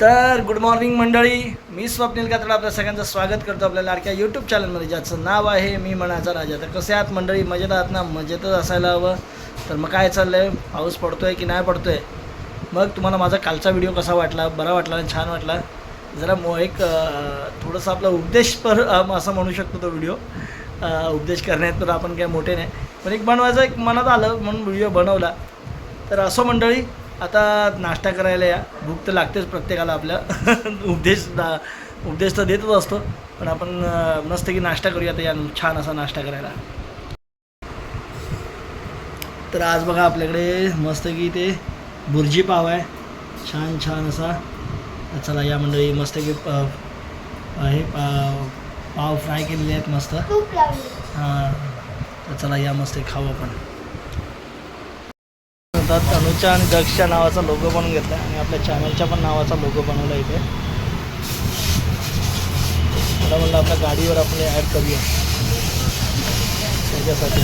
तर good morning मंडळी मी स्वप्नील कातडा आपल्या सगळ्यांचं स्वागत करतो आपल्या लाडक्या यूट्यूब चॅनलमध्ये ज्याचं नाव आहे मी मनाचा राजा. तर कसे आहात मंडळी? मजेत आहात ना? मजेतच असायला हवं. तर मग काय चाललं आहे पाऊस पडतो आहे की नाही पडतो आहे मग तुम्हाला माझा कालचा व्हिडिओ कसा वाटला? बरा वाटला आणि छान वाटला? जरा मो एक थोडंसं आपला उपदेशपर असं म्हणू शकतो तो व्हिडिओ उपदेश करण्यात तर आपण काय मोठे नाही. पण एक बनवायचं एक मनात आलं म्हणून व्हिडिओ बनवला. तर असो मंडळी आता नाश्ता करायला या. भूक तर लागतेच प्रत्येकाला आपल्या. उपदेश दा- उपदेश तर देतच असतो. पण आपण मस्त की नाश्ता करूया आता या छान असा नाश्ता करायला. तर आज बघा आपल्याकडे मस्त की ते बुर्जी पाव आहे. छान छान असा. तर चला या मंडळी मस्त की हे पाव पाव फ्राय केलेले आहेत मस्त. हां. तर चला या मस्त खाऊ आपण. म्हणतात तनुच्या आणि दक्षच्या नावाचा लोगो बनवून घेतला आणि आपल्या चॅनलच्या पण नावाचा लोगो बनवला इथे. मला म्हणलं आपल्या गाडीवर आपण ॲड करूया. त्याच्यासाठी.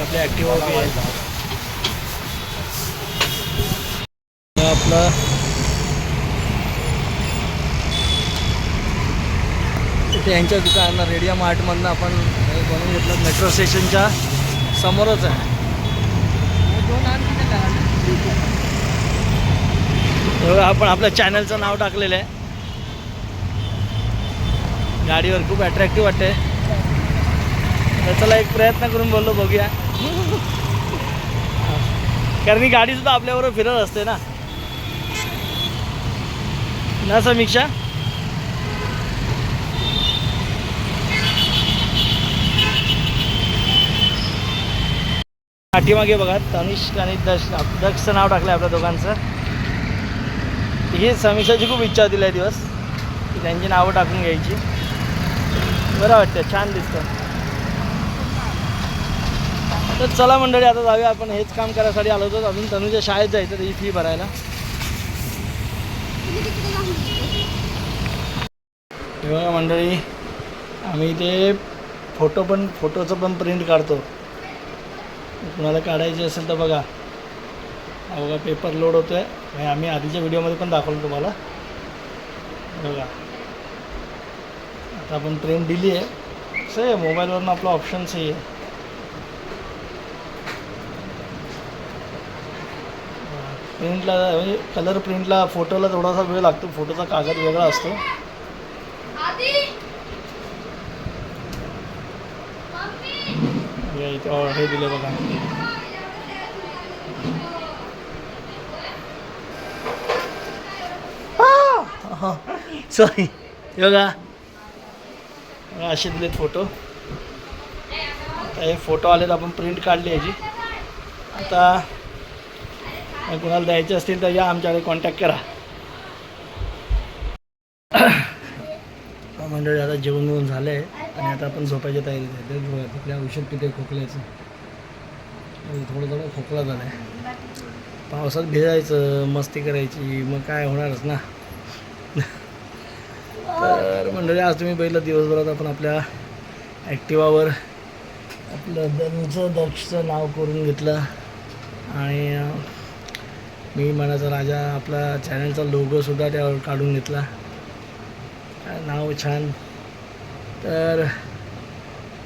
आपल्या ॲक्टिवा आपलं इथे यांच्या दुकानांना रेडिया मार्टमधनं आपण हे बनवून घेतलं. मेट्रो स्टेशनच्या समोरच आहे. आपण आपल्या चॅनलचं नाव टाकलेलं आहे. गाडीवर खूप अट्रॅक्टिव्ह वाटते तर एक प्रयत्न करून बोललो बघूया. कारण ही गाडी सुद्धा आपल्याबरोबर फिरत असते ना. ना समीक्षा? पाठीमागे बघा तनिष्क आणि दक्ष दक्षचं नाव टाकलं आपल्या दोघांचं. ही समीक्षाची खूप इच्छा होती लय दिवस. की त्यांची नावं टाकून घ्यायची. बरं वाटतं छान दिसतं तर चला मंडळी आता जाऊया आपण. हेच काम करायसाठी आलो होतो. अजून तनुच्या शाळेत जायचं ही फी भरायला. बघा मंडळी आम्ही ते फोटो पण फोटोचं पण प्रिंट काढतो. कुणाला काढायची असेल तर बघा. हा बघा पेपर लोड होतो आहे आम्ही आधीच्या व्हिडिओमध्ये पण दाखवलं तुम्हाला. बघा. आता आपण प्रिंट दिली आहे. सही आहे मोबाईलवरनं आपलं ऑप्शन्सही आहे प्रिंटला म्हणजे कलर प्रिंटला फोटोला थोडासा वेळ लागतो. फोटोचा कागद वेगळा असतो. हे हे दिले बघा सॉरी बघा असे दिलेत फोटो आता हे फोटो आलेत आपण प्रिंट काढली याची. आता कुणाला द्यायचे असतील तर या आमच्याकडे कॉन्टॅक्ट करा. मंडळी आता जेवण झालं आहे आणि आता आपण झोपायच्या तयारीत आहे. ते बघा, तिकडे औषध पिते खोकल्याचं. आणि थोडं थोडं खोकला झाला आहे. पावसात भिजायचं मस्ती करायची मग काय होणारच ना? तर मंडळी आज तुम्ही पहिलं दिवसभरात आपण आपल्या ॲक्टिवावर आपलं दनचं दक्षचं नाव करून घेतलं. आणि मी मनाचा राजा आपला चॅनलचा लोगोसुद्धा त्यावर काढून घेतला. नाव छान. तर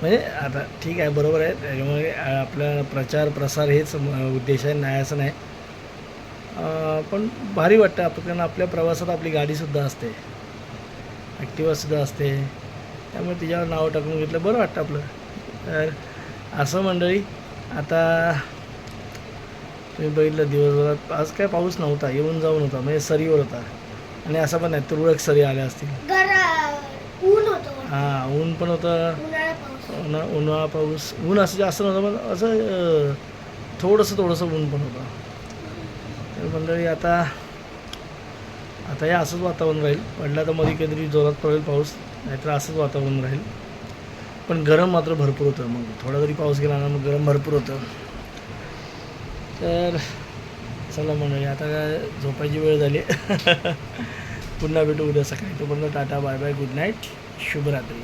म्हणजे आता ठीक आहे बरोबर आहे. त्याच्यामुळे आपला प्रचार प्रसार हेच म- उद्देश आहे नाही. असं नाही पण भारी वाटतं आपण कारण आपल्या प्रवासात आपली गाडीसुद्धा असते. ॲक्टिवासुद्धा असते. त्यामुळे तिच्यावर नाव टाकून घेतलं बरं वाटतं आपलं. तर असं मंडळी आता तुम्ही बघितलं दिवसभरात आज काय पाऊस नव्हता येऊन जाऊन होता म्हणजे सरीवर होता. आणि असं पण नाही तुरळक सरी आल्या असतील. हां ऊन पण होतं. उन्हाळा पाऊस उन्हा उन्हाळा पाऊस. ऊन असं जास्त नव्हतं पण असं थोडंसं थोडंसं ऊन पण होतं. तर मंडळी आता आता हे असंच वातावरण राहील. पडला तर मध्ये कधीतरी जोरात पडेल पाऊस नाहीतर असंच वातावरण राहील. पण गरम मात्र भरपूर होतं. मग थोडा जरी पाऊस गेला ना मग गरम भरपूर होतं. तर चला मंडळी आता काय झोपायची वेळ झाली. पुन्हा भेटू उद्या सकाळी. तोपर्यंत tata bye bye good night शुभरात्री.